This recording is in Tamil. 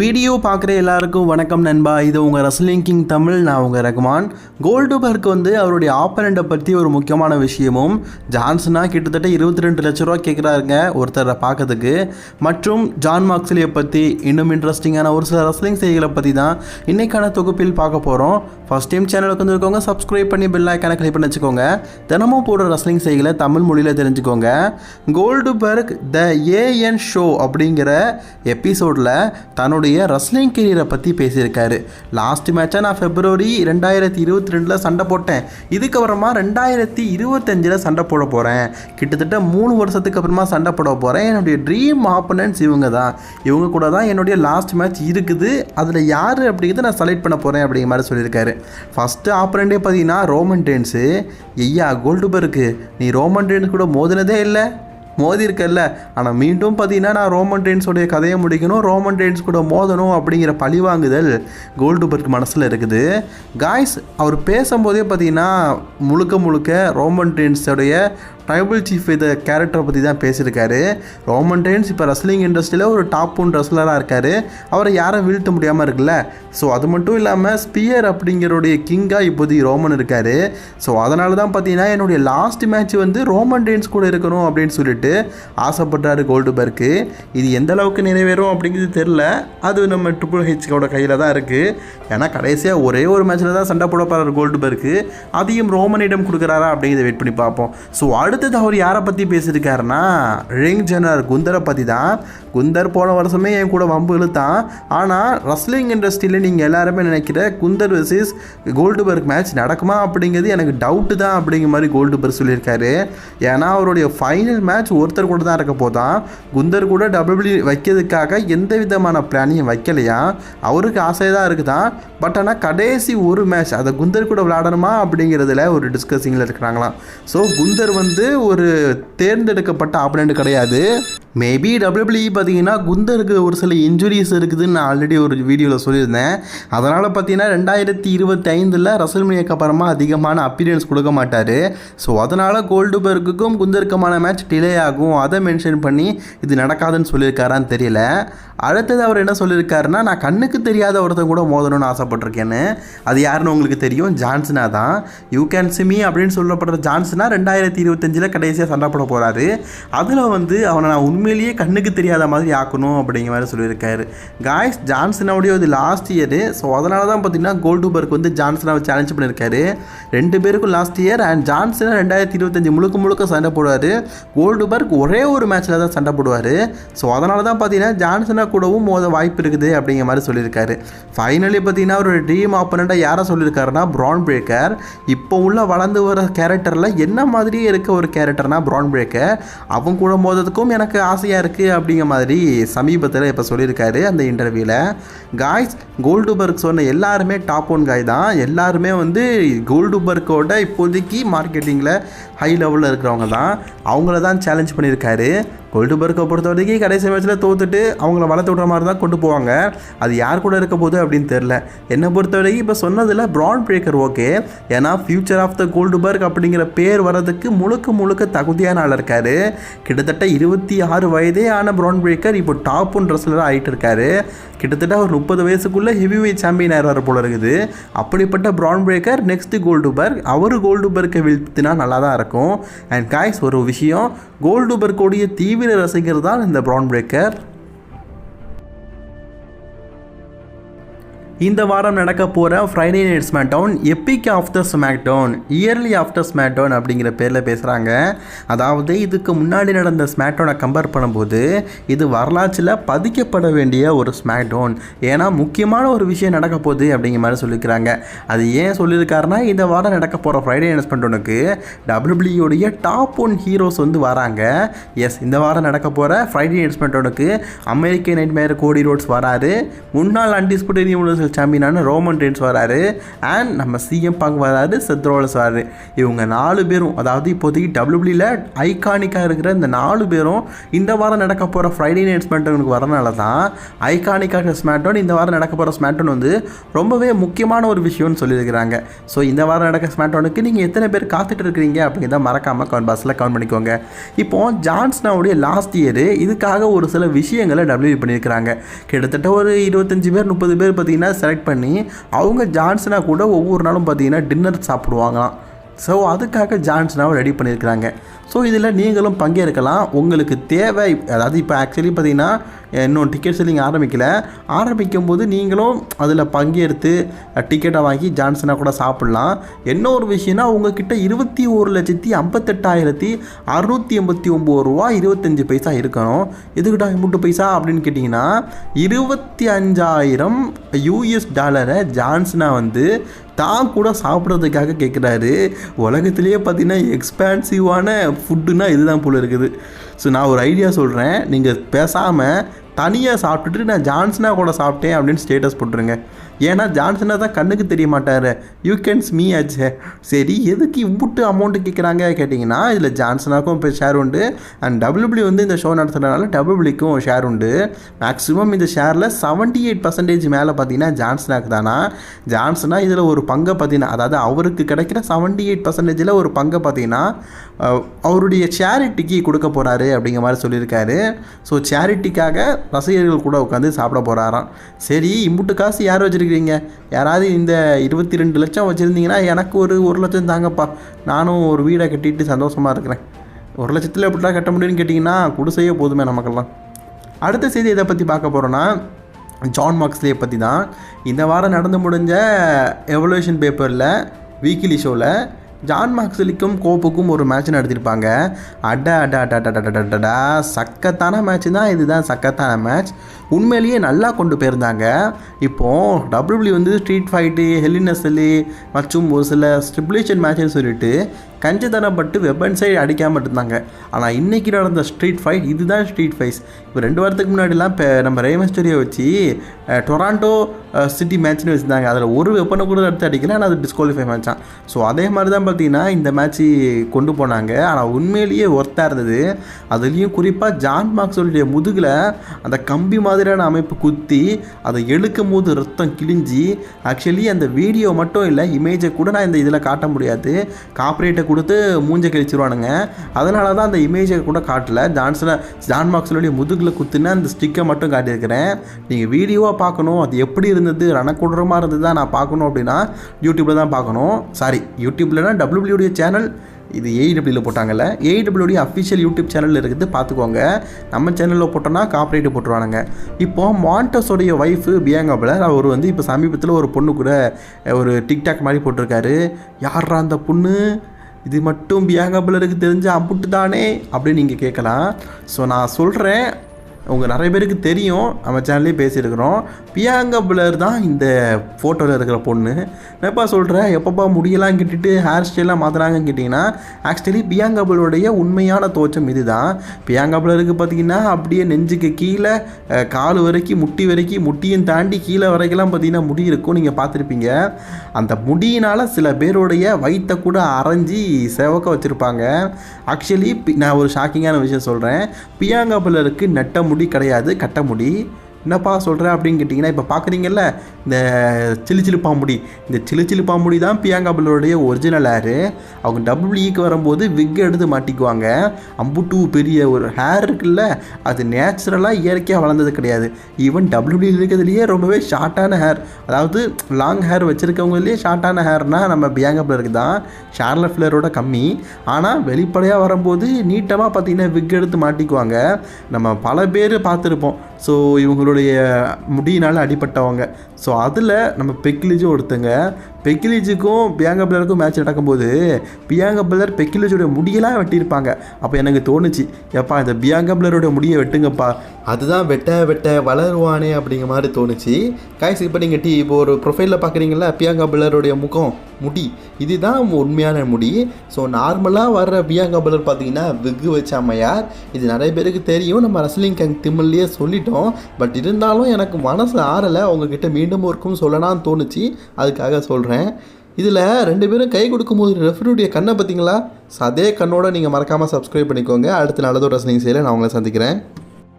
வீடியோ பார்க்குற எல்லாருக்கும் வணக்கம் நண்பா. இது உங்கள் ரசலிங் கிங் தமிழ் நான் உங்கள் ரகுமான். கோல்டுபர்க் வந்து அவருடைய ஆப்பனண்ட்டை பற்றி ஒரு முக்கியமான விஷயமும் ஜான்சனா கிட்டத்தட்ட இருபத்தி ரெண்டு லட்ச ரூபா கேட்குறாருங்க ஒருத்தரை பார்க்கறதுக்கு. மற்றும் ஜான் மார்க்ஸ்லியை பற்றி இன்னும் இன்ட்ரெஸ்டிங்கான ஒரு சில ரஸ்லிங் செய்திகளை பற்றி தான் இன்றைக்கான தொகுப்பில் பார்க்க போகிறோம் ஃபஸ்ட் டைம் சேனலுக்கு வந்துருக்கோங்க சப்ஸ்கிரைப் பண்ணி பெல் ஐக்கான கிளிக் பண்ணி வச்சுக்கோங்க. தினமும் போடுற ரஸ்லிங் செய்திகளை தமிழ் மொழியில் தெரிஞ்சுக்கோங்க. கோல்டுபர்க் த ஏஎன் ஷோ அப்படிங்கிற எபிசோடில் தன்னுடைய ரஸ்லிங் கெரியரை பற்றி பேசியிருக்காரு. லாஸ்ட் மேட்சாக நான் ஃபெப்ரவரி ரெண்டாயிரத்தி இருபத்தி ரெண்டில் சண்டை போட்டேன். இதுக்கப்புறமா ரெண்டாயிரத்தி இருபத்தஞ்சில் சண்டை போட போகிறேன் கிட்டத்தட்ட மூணு வருஷத்துக்கு அப்புறமா சண்டை போட போகிறேன் என்னுடைய ட்ரீம் ஆப்பனன்ஸ் இவங்க தான். இவங்க கூட தான் என்னுடைய லாஸ்ட் மேட்ச் இருக்குது. அதில் யார் அப்படிங்கிறத நான் செலக்ட் பண்ண போகிறேன் அப்படிங்கிற மாதிரி சொல்லியிருக்காரு. ஃபஸ்ட்டு ஆப்பனண்டே பார்த்தீங்கன்னா ரோமன் டேன்ஸு ஐயா கோல்டுபர்க்கு நீ ரோமன் டேன்ஸ் கூட மோதினதே இல்லை. மோதியிருக்கல்ல ஆனால் மீண்டும் பார்த்தீங்கன்னா நான் ரோமன் டென்ஸோடைய கதையை முடிக்கணும் ரோமன் டென்ஸ் கூட மோதணும் அப்படிங்கிற பழிவாங்குதல் கோல்டுபர்க் மனசில் இருக்குது. காய்ஸ் அவர் பேசும்போதே பார்த்தீங்கன்னா முழுக்க முழுக்க ரோமன் டென்ஸோடைய ட்ரைபல் சீஃப் இதை கேரக்டரை பற்றி தான் பேசியிருக்காரு. ரோமன் டென்ஸ் இப்போ ரஸ்லிங் இண்டஸ்ட்ரியில் ஒரு டாப் ஒன் ரெஸ்லராக இருக்கார். அவரை யாரும் வீழ்த்த முடியாமல் இருக்குல்ல. ஸோ அது மட்டும் இல்லாமல் ஸ்பியர் அப்படிங்கிறோடைய கிங்காக இப்போதைக்கு ரோமன் இருக்கார். ஸோ அதனால தான் பார்த்தீங்கன்னா என்னுடைய லாஸ்ட் மேட்ச் வந்து ரோமன் டென்ஸ் கூட இருக்கணும் அப்படின்னு சொல்லிட்டு ஆசைப்பட்டாரு கோல்டுபர்க்கு இது எந்த அளவுக்கு நிறைவேறும் அப்படிங்கிறது தெரில அது நம்ம ட்ரிபிள் ஹெச்கோட கையில் தான் இருக்குது ஏன்னா கடைசியாக ஒரே ஒரு மேட்ச்சில் தான் சண்டை போட போகிறார் கோல்டுபர்க்கு அதையும் ரோமனிடம் கொடுக்குறாரா அப்படிங்கிறத வெயிட் பண்ணி பார்ப்போம். ஸோ அடுத்தது அவர் யாரை பற்றி பேசியிருக்காருன்னா ரிங் ஜெனர் குந்தரை பற்றி தான். குந்தர் போன வருஷமே என் கூட வம்பு இழுத்தான். ஆனால் ரஸ்லிங் இண்டஸ்ட்ரியில் நீங்கள் எல்லாருமே நினைக்கிற குந்தர் வர்சஸ் கோல்டுபர்க் மேட்ச் நடக்குமா அப்படிங்கிறது எனக்கு டவுட்டு தான் அப்படிங்கிற மாதிரி கோல்டுபர்க் சொல்லியிருக்காரு. ஏன்னா அவருடைய ஃபைனல் மேட்ச் ஒருத்தர் கூட தான் இருக்க போதான். குந்தர் கூட டபிள்யூ வைக்கிறதுக்காக எந்த விதமான பிளானையும் வைக்கலையா? அவருக்கு ஆசை தான் இருக்குதான். பட் ஆனால் கடைசி ஒரு மேட்ச் அதை குந்தர் கூட விளையாடணுமா அப்படிங்கிறதுல ஒரு டிஸ்கஸிங்கில் இருக்கிறாங்களாம். ஸோ குந்தர் வந்து ஒரு தேர்ந்தெடுக்கப்பட்ட ஆப்பனண்ட் கிடையாது. மேபி டபிள்யூபிள்இ பார்த்தீங்கன்னா குந்தருக்கு ஒரு சில இன்ஜுரிஸ் இருக்குதுன்னு நான் ஆல்ரெடி ஒரு வீடியோவில் சொல்லியிருந்தேன். அதனால் பார்த்தீங்கன்னா ரெண்டாயிரத்தி இருபத்தி ஐந்தில் ரசல்மணியக்கு அப்புறமா அதிகமான அப்பீரியன்ஸ் கொடுக்க மாட்டார். ஸோ அதனால் கோல்டுபர்க்குக்கும் குந்தருக்குமான மேட்ச் டிலே ஆகும். அதை மென்ஷன் பண்ணி இது நடக்காதுன்னு சொல்லியிருக்காரான்னு தெரியல. அடுத்தது அவர் என்ன சொல்லியிருக்காருன்னா நான் கண்ணுக்கு தெரியாத ஒருத்தன் கூட மோதணும்னு ஆசைப்பட்டிருக்கேன்னு. அது யாருன்னு உங்களுக்கு தெரியும்? ஜான்சனா தான். யூ கேன் சிமி அப்படின்னு சொல்லப்படுற ஜான்சனா ரெண்டாயிரத்தி இருபத்தஞ்சில் கடைசியாக சண்டை போட போகிறாரு அதில் வந்து அவனை நான் உண்மையிலேயே கண்ணுக்கு தெரியாத மாதிரி ஆக்கணும் அப்படிங்கிற மாதிரி சொல்லியிருக்காரு. காய்ஸ் ஜான்சனாவுடைய இது லாஸ்ட் இயரு ஸோ அதனால தான் பார்த்தீங்கன்னா கோல்டுபர்க் வந்து ஜான்சனாவை சேலஞ்ச் பண்ணியிருக்காரு. ரெண்டு பேருக்கும் லாஸ்ட் இயர் அண்ட் ஜான்சனா ரெண்டாயிரத்தி இருபத்தஞ்சி முழுக்க முழுக்க சண்டை போடுவார். கோல்டுபர்க் ஒரே ஒரு மேட்ச்சில் தான் சண்டை போடுவார். ஸோ அதனால தான் பார்த்தீங்கன்னா ஜான்சனா கூடவும் மோத வாய்ப்பு இருக்குது அப்படிங்கிற மாதிரி சொல்லியிருக்காரு. ஃபைனலி பார்த்தீங்கன்னா ஒரு ட்ரீம் ஆப்பனண்ட்டாக யாரை சொல்லியிருக்காருன்னா ப்ரான் பிரேக்கர் இப்போ உள்ள வளர்ந்து வர கேரக்டரில் என்ன மாதிரியே இருக்க ஒரு கேரக்டர்னா ப்ரான் பிரேக்கர் அவங்க கூட மோதத்துக்கும் எனக்கு ஆசையாக இருக்குது அப்படிங்கிற மாதிரி சமீபத்தில் இப்போ சொல்லியிருக்காரு அந்த இன்டர்வியூவில் காய்ஸ் கோல்டுபர்க் சொன்ன எல்லாருமே டாப் ஒன் காய் தான். எல்லாருமே வந்து கோல்டுபர்க்கோட இப்போதைக்கு மார்க்கெட்டிங்கில் ஹை லெவலில் இருக்கிறவங்க தான். அவங்கள தான் சேலஞ்ச் பண்ணியிருக்காரு. கோல்டுபர்க்கை பொறுத்த வரைக்கும் கடைசி மேட்ச்சில் தோத்துட்டு அவங்கள வளர்த்து விட்ற மாதிரி தான் கொண்டு போவாங்க. அது யார் கூட இருக்க போகுது அப்படின்னு தெரில என்னை பொறுத்த வரைக்கும் இப்போ சொன்னதில் ப்ராண்ட் பிரேக்கர் ஓகே ஏன்னா ஃபியூச்சர் ஆஃப் த கோல்டுபர்க் அப்படிங்கிற பேர் வர்றதுக்கு முழுக்க முழுக்க தகுதியான ஆள் இருக்கார். கிட்டத்தட்ட இருபத்தி ஆறு வயதே ஆன ப்ரான் பிரேக்கர் இப்போ டாப் ஒன் ரெஸ்லராக ஆகிட்டு இருக்காரு. கிட்டத்தட்ட ஒரு முப்பது வயசுக்குள்ளே ஹெவி வெயிட் சாம்பியன் ஆயிடுவார் போல இருக்குது. அப்படிப்பட்ட ப்ரான் பிரேக்கர் நெக்ஸ்ட் கோல்டுபர்க் அவர் கோல்டுபர்க்கை வீழ்த்தினா நல்லா தான் இருக்கும். அண்ட் காய்ஸ் ஒரு விஷயம் கோல்டுபர்க்கோடைய தீவிர ரசிகர் தான் இந்த ப்ரான் பிரேக்கர் இந்த வாரம் நடக்க போகிற Friday night SmackDown epic after SmackDown early after SmackDown அப்படிங்கிற பேரில் பேசுகிறாங்க அதாவது இதுக்கு முன்னாடி நடந்த ஸ்மாக் டவுனை கம்பேர் பண்ணும்போது இது வரலாற்றில் பதிக்கப்பட வேண்டிய ஒரு ஸ்மாக் டவுன் ஏன்னா முக்கியமான ஒரு விஷயம் நடக்க போகுது அப்படிங்கிற மாதிரி சொல்லியிருக்கிறாங்க அது ஏன் சொல்லியிருக்காருன்னா இந்த வாரம் நடக்க போகிற ஃப்ரைடே நைட் ஸ்மாக் டவுனுக்கு டபிள்யூபிள்யூடைய டாப் ஒன் ஹீரோஸ் வந்து வராங்க. எஸ் இந்த வாரம் நடக்க போகிற ஃப்ரைடே நைட் ஸ்மாக் டவுனுக்கு அமெரிக்க நைட் மேயர் கோடி ரோட்ஸ் வராரு. முன்னாள் அன்டிஸ்பியூட்டட் யூனிவர்சல் வேர்ல்டு சாம்பியனான ரோமன் ரெயின்ஸ் வராரு. அண்ட் நம்ம சிஎம் பாங் வராரு செத்ரோலஸ் வராரு. இவங்க நாலு பேரும் அதாவது இப்போதைக்கு டபிள்யூபிளியில் ஐகானிக்காக இருக்கிற இந்த நாலு பேரும் இந்த வாரம் நடக்க போகிற ஃப்ரைடே நைட் ஸ்மேட்டோனுக்கு வரனால தான் ஐகானிக்காக ஸ்மேட்டோன் இந்த வாரம் நடக்க போகிற ஸ்மேட்டோன் வந்து ரொம்பவே முக்கியமான ஒரு விஷயம்னு சொல்லியிருக்கிறாங்க. ஸோ இந்த வாரம் நடக்க ஸ்மேட்டோனுக்கு நீங்கள் எத்தனை பேர் காத்துட்டு இருக்கிறீங்க அப்படிங்கிறத மறக்காமல் கமெண்ட் பஸ்ஸில் கமெண்ட் பண்ணிக்கோங்க. இப்போ ஜான்ஸ்னாவுடைய லாஸ்ட் இயர் இதுக்காக ஒரு சில விஷயங்களை டபிள்யூ பண்ணியிருக்கிறாங்க. கிட்டத்தட்ட ஒரு இருபத்தஞ்சி பேர் முப்பது பேர் பார்த்தீங்கன்னா செலக்ட் பண்ணி அவங்க ஜான்சனா கூட ஒவ்வொரு நாளும் பார்த்தீங்கன்னா டின்னர் சாப்பிடுவாங்களாம். ஸோ அதுக்காக ஜான்சனாவை ரெடி பண்ணியிருக்கிறாங்க. ஸோ இதில் நீங்களும் பங்கேற்கலாம். உங்களுக்கு தேவை அதாவது இப்போ ஆக்சுவலி பார்த்தீங்கன்னா இன்னும் டிக்கெட் செல்லிங் ஆரம்பிக்கல. ஆரம்பிக்கும் போது நீங்களும் அதில் பங்கேற்று டிக்கெட்டை வாங்கி ஜான்சனாக கூட சாப்பிட்லாம். என்ன ஒரு விஷயம்னா உங்ககிட்ட இருபத்தி ஒரு லட்சத்தி ஐம்பத்தெட்டாயிரத்தி அறுநூற்றி எண்பத்தி ஒம்பது ரூபா இருபத்தஞ்சி பைசா இருக்கணும். எதுக்கிட்ட மூட்டு பைசா அப்படின்னு கேட்டிங்கன்னா இருபத்தி அஞ்சாயிரம் யூஎஸ் டாலரை ஜான்சனா வந்து தான் கூட சாப்பிட்றதுக்காக கேட்குறாரு உலகத்திலேயே பார்த்தீங்கன்னா எக்ஸ்பேன்சிவான ஃபுட்டுன்னா இதுதான் போல இருக்குது. ஸோ நான் ஒரு ஐடியா சொல்கிறேன் நீங்கள் பேசாமல் தனியாக சாப்பிட்டுட்டு நான் ஜான்சனா கூட சாப்பிட்டேன் அப்படின்னு ஸ்டேட்டஸ் போட்டுருங்க. ஏன்னா ஜான்சனா தான் கண்ணுக்கு தெரிய மாட்டார். யூ கேன்ஸ் மீ ஆச்சு சரி எதுக்கு இம்புட்டு அமௌண்ட்டு கேட்குறாங்க கேட்டிங்கன்னா இதில் ஜான்சனாக்கும் இப்போ ஷேர் உண்டு. அண்ட் டபிள்யூபிள்யூ வந்து இந்த ஷோ நடத்துறதுனால டபிள்யூபிள்யூக்கும் ஷேர் உண்டு. மேக்ஸிமம் இந்த ஷேரில் செவன்ட்டி எயிட் பர்சன்டேஜ் மேலே பார்த்தீங்கன்னா ஜான்சனாக்கு தானா? ஜான்சனா இதில் ஒரு பங்கை பார்த்தீங்கன்னா அதாவது அவருக்கு கிடைக்கிற செவன்ட்டி எயிட் பர்சன்டேஜில் ஒரு பங்கை பார்த்தீங்கன்னா அவருடைய சேரிட்டிக்கு கொடுக்க போகிறாரு அப்படிங்கிற மாதிரி சொல்லியிருக்காரு. ஸோ சேரிட்டிக்காக ரசிகர்கள் கூட உட்காந்து சாப்பிட போகிறாராம் சரி இம்புட்டு காசு யார் வச்சுருக்கிறீங்க? யாராவது இந்த இருபத்தி ரெண்டு லட்சம் வச்சுருந்தீங்கன்னா எனக்கு ஒரு ஒரு லட்சம் தாங்கப்பா. நானும் ஒரு வீடை கட்டிட்டு சந்தோஷமாக இருக்கிறேன். ஒரு லட்சத்தில் எப்படிலாம் கட்ட முடியும்னு கேட்டிங்கன்னா குடிசையே போதுமே நமக்கெல்லாம். அடுத்த செய்தி எதை பற்றி பார்க்க போகிறோன்னா ஜான் மார்க்ஸ்லேயை பற்றி தான் இந்த வாரம் நடந்து முடிஞ்ச எவல்யூஷன் பேப்பரில் வீக்லி ஷோவில் ஜான் மார்க்ஸ்லிக்கும் கோப்புக்கும் ஒரு மேட்ச் நடத்திருப்பாங்க. அட அட அட அட அட, அடடா சக்கத்தான மேட்ச் தான் இதுதான் சக்கத்தான மேட்ச் உண்மையிலேயே நல்லா கொண்டு போயிருந்தாங்க. இப்போது டபிள்யூபிள்யூ வந்து ஸ்ட்ரீட் ஃபைட்டு ஹெலினஸ்லி மற்றும் ஒரு சில ஸ்டிபுலேஷன் மேட்ச்னு சொல்லிட்டு கஞ்சத்தனப்பட்டு வெப்பன்ஸை அடிக்காமல் இருந்தாங்க ஆனால் இன்றைக்கி நடந்த ஸ்ட்ரீட் ஃபைட் இதுதான் ஸ்ட்ரீட் ஃபைட்ஸ் இப்போ ரெண்டு வாரத்துக்கு முன்னாடிலாம் இப்போ நம்ம ரேமஸ்டரியை வச்சு டொராண்டோ சிட்டி மேட்ச்னு வச்சுருந்தாங்க. அதில் ஒரு வெப்பனை கூட எடுத்து அடிக்கல ஆனால் அது டிஸ்குவாலிஃபை மேட்சான் ஸோ அதே மாதிரி தான் பார்த்தீங்கன்னா இந்த மேட்ச்சு கொண்டு போனாங்க. ஆனால் உண்மையிலேயே ஒர்த்தாக இருந்தது. அதுலேயும் குறிப்பாக ஜான் மார்க்ஸோடைய முதுகில் அந்த கம்பி மாதிரியான அமைப்பு குத்தி அதை எழுக்கும் போது ரத்தம் கிழிஞ்சி ஆக்சுவலி அந்த வீடியோ மட்டும் இல்லை இமேஜை கூட நான் இந்த இதில் காட்ட முடியாது. காப்பரேட்டை கொடுத்து மூஞ்ச கழிச்சிருவானுங்க. அதனால தான் அந்த இமேஜை கூட காட்டல. ஜான்ஸில் ஜான் மார்க்ஸோடைய முதுகில் குத்துன்னு அந்த ஸ்டிக்கை மட்டும் காட்டியிருக்கிறேன். நீங்கள் வீடியோவாக பார்க்கணும். அது எப்படி இருந்தது? ரணக்குடரமாக இருந்தது தான் நான் பார்க்கணும் அப்படின்னா யூடியூப்பில் தான் பார்க்கணும். சாரி யூடியூப்லனா டபிள்யூபிள்யூடைய சேனல் இது ஏஇடபிள்யூவில் போட்டாங்கல்ல. ஏஇடபிள்யூடைய அஃபிஷியல் யூடியூப் சேனல் இருக்குது. பார்த்துக்கோங்க. நம்ம சேனலில் போட்டோன்னா காப்பரேட்டு போட்டுருவானுங்க. இப்போ மாண்டஸோடைய ஒய்ஃபு பியாங்கா பிளர் அவர் வந்து இப்போ சமீபத்தில் ஒரு பொண்ணு கூட ஒரு டிக்டாக் மாதிரி போட்டிருக்காரு. யாரா அந்த பொண்ணு? இது மட்டும் பியாங்கா தெரிஞ்ச அம்புட்டு தானே அப்படின்னு நீங்கள் கேட்கலாம். ஸோ நான் சொல்கிறேன் உங்கள் நிறைய பேருக்கு தெரியும். நம்ம சேனல்லே பேசியிருக்கிறோம். பியாங்கா பிளர் தான் இந்த ஃபோட்டோவில் இருக்கிற பொண்ணு. என்னப்பா சொல்கிறேன் எப்பப்பா முடியெல்லாம் கேட்டுட்டு ஹேர் ஸ்டைலாம் மாற்றுறாங்கன்னு கேட்டிங்கன்னா ஆக்சுவலி பியாங்கா பிளருடைய உண்மையான தோற்றம் இதுதான். பியாங்கா பிளருக்கு பார்த்தீங்கன்னா அப்படியே நெஞ்சுக்கு கீழே கால் வரைக்கும் முட்டி வரைக்கும் முட்டியும் தாண்டி கீழே வரைக்கெல்லாம் பார்த்தீங்கன்னா முடி இருக்கும். நீங்கள் பார்த்துருப்பீங்க. அந்த முடியினால் சில பேருடைய வயிற்றை கூட அரைஞ்சி செவக்க வச்சுருப்பாங்க. ஆக்சுவலி நான் ஒரு ஷாக்கிங்கான விஷயம் சொல்கிறேன் பியாங்கா பிளருக்கு நெட்ட முடி கிடையாது கட்ட முடி. என்னப்பா சொல்கிறேன் அப்படின்னு கேட்டிங்கன்னா இப்போ பார்க்குறீங்கல்ல இந்த சிலு சிலு பாம்புடி. இந்த சிலு சிலு பாம்புடி தான் பியாங்கா ஒரிஜினல் ஹேரு அவங்க டபுள்இக்கு e வரும்போது விக் எடுத்து மாட்டிக்குவாங்க. அம்புட்டு பெரிய ஒரு ஹேர் இருக்குல்ல அது நேச்சுரலாக இயற்கையாக வளர்ந்தது கிடையாது. ஈவன் டபிள்யூடி e இருக்கிறதுலையே ரொம்பவே ஷார்ட்டான ஹேர் அதாவது லாங் ஹேர் வச்சுருக்கவங்களே ஷார்ட்டான ஹேர்னால் நம்ம பியாங்கா பிள்ளருக்கு தான் ஷார்லட் ஃப்ளரோட கம்மி. ஆனால் வெளிப்படையாக வரும்போது நீட்டமாக பார்த்தீங்கன்னா விக் எடுத்து மாட்டிக்குவாங்க. நம்ம பல பேர் பார்த்துருப்போம். ஸோ இவங்களுடைய முடியினால் அடிபட்டவங்க. ஸோ அதில் நம்ம பெக்லிஜும் ஒருத்தங்க பெக்கிலிஜுக்கும் பியாங்கா பிளருக்கும் மேட்ச் நடக்கும்போது பியாங்கா பிளர் பெக்கிலிஜோட முடியெல்லாம் வெட்டியிருப்பாங்க. அப்போ எனக்கு தோணுச்சு எப்பா இந்த பியாங்கா பிளரோட முடியை வெட்டுங்கப்பா. அதுதான் வெட்ட வெட்ட வளருவானே அப்படிங்கிற மாதிரி தோணுச்சு. காய்ஸ் இப்போ நீங்கள் டி இப்போ ஒரு ப்ரொஃபைலில் பார்க்குறீங்களா பியாங்கா பிளருடைய முகம் முடி இதுதான் உண்மையான முடி. ஸோ நார்மலாக வர்ற பியாங்கா பிளர் பார்த்தீங்கன்னா வெகு வச்சாமையார் அம்மையார். இது நிறைய பேருக்கு தெரியும். நம்ம ரசலிங் கங் திமிழ்லேயே சொல்லிட்டோம். பட் இருந்தாலும் எனக்கு மனசு ஆறலை. உங்ககிட்ட மீண்டும் ஒருக்கும் சொல்லலாம்னு தோணுச்சு. அதுக்காக சொல்கிறேன் இதில் ரெண்டு பேரும் கை கொடுக்கும்போது ரெஃப்ரியுடைய கண்ணை பார்த்தீங்களா? அதே கண்ணோட நீங்கள் மறக்காமல் சப்ஸ்கிரைப் பண்ணிக்கோங்க. அடுத்த நல்லதோட ரசனிங் செய்யலை நான் உங்களை சந்திக்கிறேன்.